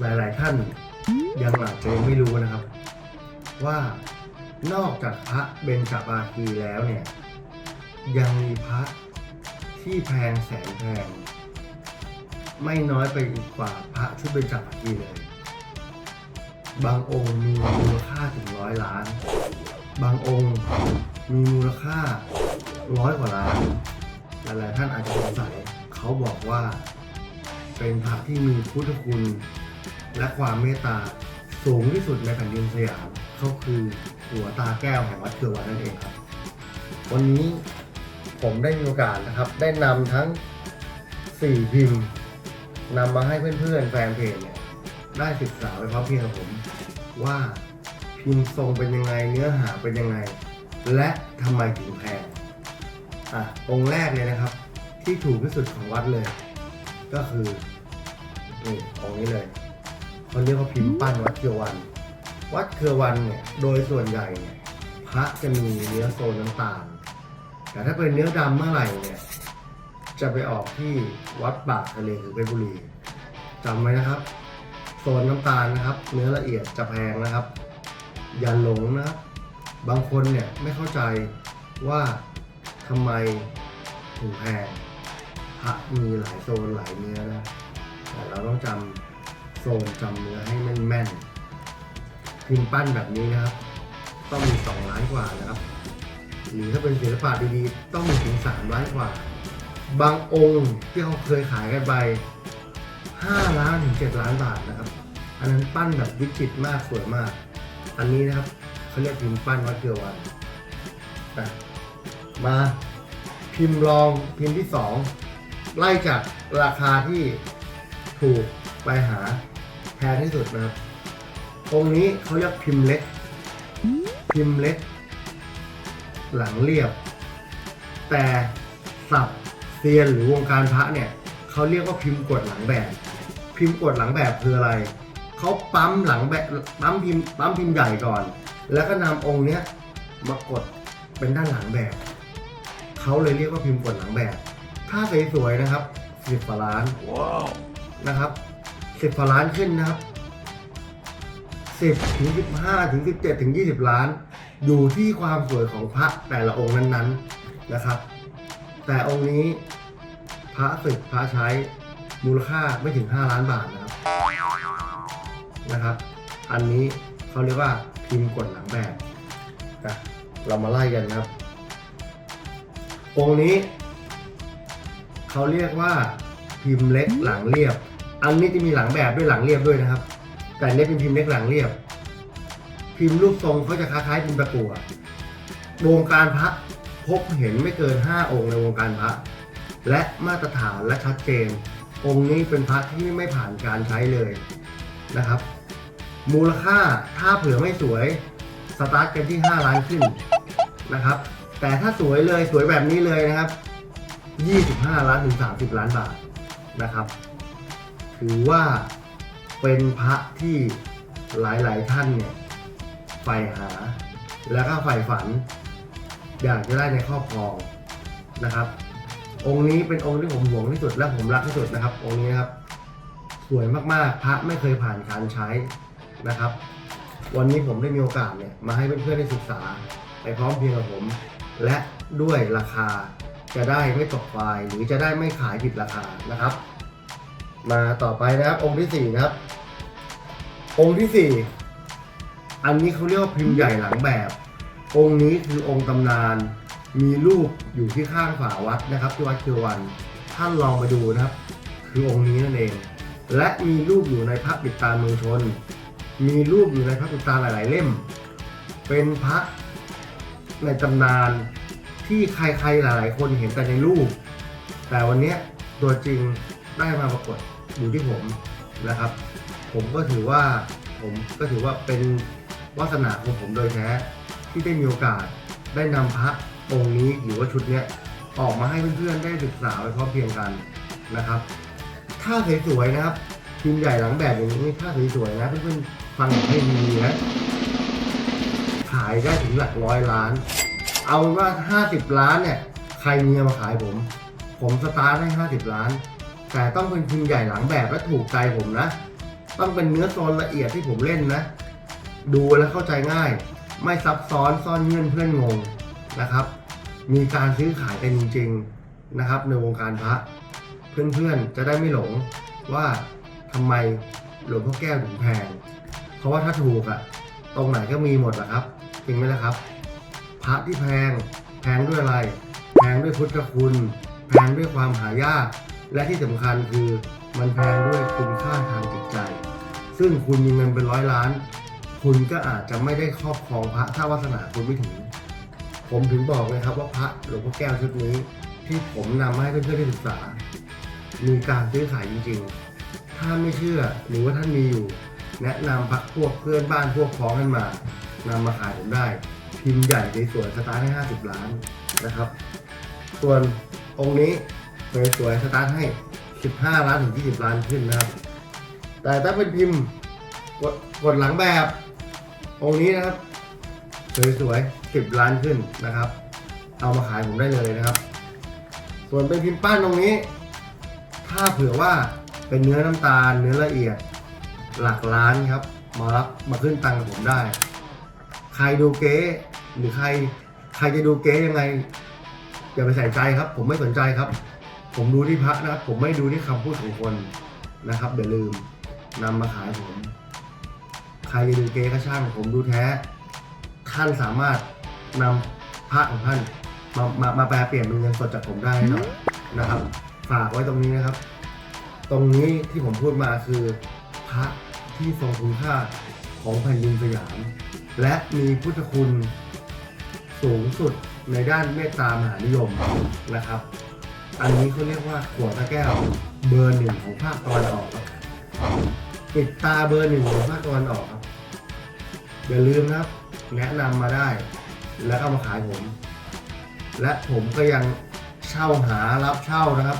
หลาย ๆ ท่านยังอาจจะยังไม่รู้นะครับ ว่านอกจากพระเบญจภาคีแล้วเนี่ย ยังมีพระที่แพงแสนแพง ไม่น้อยไปกว่าพระชุดเบญจภาคีเลย บางองค์มีมูลค่าถึงร้อยล้าน บางองค์มีมูลค่าร้อยกว่าล้าน หลาย ๆ ท่านอาจจะสงสัยเขาบอกว่า เป็นพระที่มีพุทธคุณ และความเมตตาสูงที่สุดในแผ่นดินสยามเขาคือหัวตาแก้วแห่งวัดเกลือวันนั่นเองครับ วันนี้ผมได้มีโอกาสนะครับ ได้นำทั้ง 4 พิมพ์นำมาให้เพื่อนๆแฟนเพจเนี่ยได้ศึกษาไปพร้อมเพียงกับผมว่าพิมพ์ทรงเป็นยังไงเนื้อหาเป็นยังไง และทำไมถึงแพงอะองค์แรกเลยนะครับ ที่ถูกที่สุดของวัดเลย ก็คือนี่องค์นี้เลย เขาเรียกว่าพิมพ์ปั้นวัดเกือวัน วัดเกือวันเนี่ยโดยส่วนใหญ่เนี่ยพระจะมีเนื้อโซนน้ำตาล แต่ถ้าเป็นเนื้อดำเมื่อไหร่เนี่ยจะไปออกที่วัดปากทะเลคือเพชรบุรีจำไว้นะครับ โซนน้ำตาลนะครับ เนื้อละเอียดจะแพงนะครับ อย่าหลงนะครับบางคนเนี่ยไม่เข้าใจว่าทำไมถึงแพงพระมีหลายโซนหลายเนื้อนะแต่เราต้องจำ โซนจำเนื้อให้แม่นๆพิมพ์ปั้นแบบนี้นะครับ ต้องมีสองล้านกว่านะครับ หรือถ้าเป็นศิลปะดีๆ ต้องมีถึงสามล้านกว่า บางองค์ที่เขาเคยขายกันไปห้าล้านถึงเจ็ดล้านบาทนะครับ อันนั้นปั้นแบบวิจิตรมากสวยมาก อันนี้นะครับเขาเรียกพิมพ์ปั้นวัดเกลือวันอ่มาพิมพ์รองพิมพ์ที่สองไล่จากราคาที่ถูกไปหา แพงที่สุดนะครับองค์นี้เขาเรียกพิมพ์เล็ก พิมพ์เล็ก หลังเรียบ แต่สับเซียนหรือวงการพระเนี่ยเขาเรียกว่าพิมพ์กดหลังแบบ พิมพ์กดหลังแบบคืออะไรเขาปั๊มหลังแบบปั๊มพิมพ์ปั๊มพิมพ์ใหญ่ก่อน แล้วก็นำองค์เนี้ยมากดเป็นด้านหลังแบบเขาเลยเรียกว่าพิมพ์กดหลังแบบ ถ้าสวยๆนะครับสิบกว่าล้านนะครับ สิบกว่าล้านขึ้นนะครับสิบถึงสิบห้าถึงสิบเจ็ดถึงยี่สิบล้าน อยู่ที่ความสวยของพระแต่ละองค์นั้นๆนะครับ แต่องค์นี้พระศึกพระใช้มูลค่าไม่ถึง5ล้านบาทนะครับนะครับ อันนี้เขาเรียกว่าพิมพ์กดหลังแบบนะเรามาไล่กันนะครับองค์นี้เขาเรียกว่าพิมพ์เล็กหลังเรียบ อันนี้จะมีหลังแบบด้วยหลังเรียบด้วยนะครับ แต่อันนี้เป็นพิมพ์เล็กหลังเรียบ พิมพ์รูปทรงเขาจะคล้ายๆพิมพ์ตะกั่ววงการพระพบเห็นไม่เกิน 5 องค์ในวงการพระ และมาตรฐานและชัดเจน องค์นี้เป็นพระที่ไม่ผ่านการใช้เลยนะครับ มูลค่าถ้าเผื่อไม่สวยสตาร์ทกันที่ 5 ล้านขึ้นนะครับ แต่ถ้าสวยเลยสวยแบบนี้เลยนะครับ 25 ล้านถึง 30 ล้านบาทนะครับ ถือว่าเป็นพระที่หลายๆท่านเนี่ยใฝ่หา แล้วก็ใฝ่ฝัน อยากจะได้ในครอบครองนะครับ องค์นี้เป็นองค์ที่ผมหวงที่สุดและผมรักที่สุดนะครับ องค์นี้ครับ สวยมากๆ พระไม่เคยผ่านการใช้นะครับ วันนี้ผมได้มีโอกาสเนี่ยมาให้เพื่อนๆได้ศึกษาไปพร้อมเพียงกับผม และด้วยราคาจะได้ไม่ตกไฟหรือจะได้ไม่ขายผิดราคานะครับ มาต่อไปนะครับ องค์ที่สี่นะครับ องค์ที่สี่อันนี้เขาเรียกว่าพิมพ์ใหญ่หลังแบบ องค์นี้คือองค์ตำนาน มีรูปอยู่ที่ข้างฝาวัดนะครับ ที่วัดเกลือวันท่านลองมาดูนะครับ คือองค์นี้นั่นเอง และมีรูปอยู่ในพระปิดตาเมืองชน มีรูปอยู่ในพระปิดตาหลาย ๆ เล่ม เป็นพระในตำนานที่ใครๆหลาย ๆ คนเห็นแต่ในรูป แต่วันนี้ตัวจริงได้มาปรากฏ อยู่ที่ผมนะครับ ผมก็ถือว่าผมก็ถือว่าเป็นวาสนาของผมโดยแท้ที่ได้มีโอกาสได้นำพระองค์นี้หรือว่าชุดเนี้ยออกมาให้เพื่อนๆได้ศึกษาไปพร้อมเพรียงกันนะครับถ้าสวยๆนะครับพิมใหญ่หลังแบบอย่างนี้ถ้าสวยๆนะเพื่อนๆฟังให้ดีนะขายได้ถึงหลักร้อยล้าน เอาว่า 50 ล้านเนี่ยใครมีมาขายผม ผมสตาร์ทให้ 50 ล้าน แต่ต้องเป็นพิมใหญ่หลังแบบและถูกใจผมนะ ต้องเป็นเนื้อโซนละเอียดที่ผมเล่นนะ ดูแล้วเข้าใจง่าย ไม่ซับซ้อนซ่อนเงื่อนเพื่อนงงนะครับ มีการซื้อขายกันจริงๆนะครับ ในวงการพระ เพื่อนๆจะได้ไม่หลงว่าทำไมหลวงพ่อแก้วถึงแพง เพราะว่าถ้าถูกอะตรงไหนก็มีหมดแหละครับจริงไหมล่ะครับ พระที่แพงแพงด้วยอะไร แพงด้วยพุทธคุณ แพงด้วยความหายาก และที่สำคัญคือมันแพงด้วยคุณค่าทางจิตใจ ซึ่งคุณมีเงินเป็นร้อยล้าน คุณก็อาจจะไม่ได้ครอบครองพระถ้าวาสนาคุณไม่ถึง ผมถึงบอกเลยครับว่าพระหลวงพ่อแก้วชุดนี้ ที่ผมนำมาให้เพื่อนๆได้ศึกษา มีการซื้อขายจริงๆ ถ้าไม่เชื่อหรือว่าท่านมีอยู่ แนะนำพักพวกเพื่อนบ้านพวกพ้องกันมานำมาขายผมได้ พิมพ์ใหญ่ในสวยๆสตาร์ทให้50 ล้านนะครับ ส่วนองค์นี้ สวยๆสตาร์ทให้ 15 ล้านถึง 20 ล้านขึ้นนะครับ แต่ถ้าเป็นพิมพ์กดกดหลังแบบองค์นี้นะครับสวยๆ10 ล้านขึ้นนะครับ เอามาขายผมได้เลยนะครับ ส่วนเป็นพิมพ์ป้านตรงนี้ ถ้าเผื่อว่าเป็นเนื้อน้ำตาลเนื้อละเอียดหลักล้านครับ มารับมาขึ้นตังค์กับผมได้ ใครดูเก๊หรือใครใครจะดูเก๊ยังไงอย่าไปใส่ใจครับ ผมไม่สนใจครับ ผมดูที่พระนะครับ ผมไม่ดูที่คำพูดของคนนะครับอย่าลืมนำมาขายผม ใครจะดูเก๊ก็ช่างผมดูแท้ ท่านสามารถนำพระของท่านมามามาแปลเปลี่ยนเป็นเงินสดจากผมได้แน่นอนนะครับ ฝากไว้ตรงนี้นะครับ ตรงนี้ที่ผมพูดมาคือพระที่ทรงคุณค่าของแผ่นดินสยาม และมีพุทธคุณสูงสุดในด้านเมตตามหานิยมนะครับ อันนี้เขาเรียกว่าขวดตะแก้วเบอร์หนึ่งของภาคตะวันออกครับปิดตาเบอร์หนึ่งของภาคตะวันออกครับอย่าลืมนะครับ แนะนำมาได้ แล้วเอามาขายผม และผมก็ยังเช่าหารับเช่านะครับ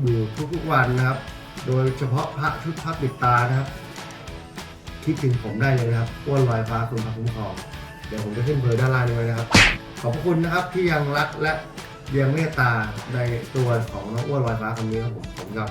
อยู่ทุกๆวันนะครับ โดยเฉพาะพระชุดพระปิดตานะครับ คิดถึงผมได้เลยนะครับอ้วนลอยฟ้าคุณพระคุ้มครองเดี๋ยวผมจะขึ้นเบอร์ด้านล่างนี้ว้นะครับ ขอบพระคุณนะครับที่ยังรักและ ยังเมตตาในตัวของน้องอ้วนลอยฟ้าคนนี้ครับผมผมกับ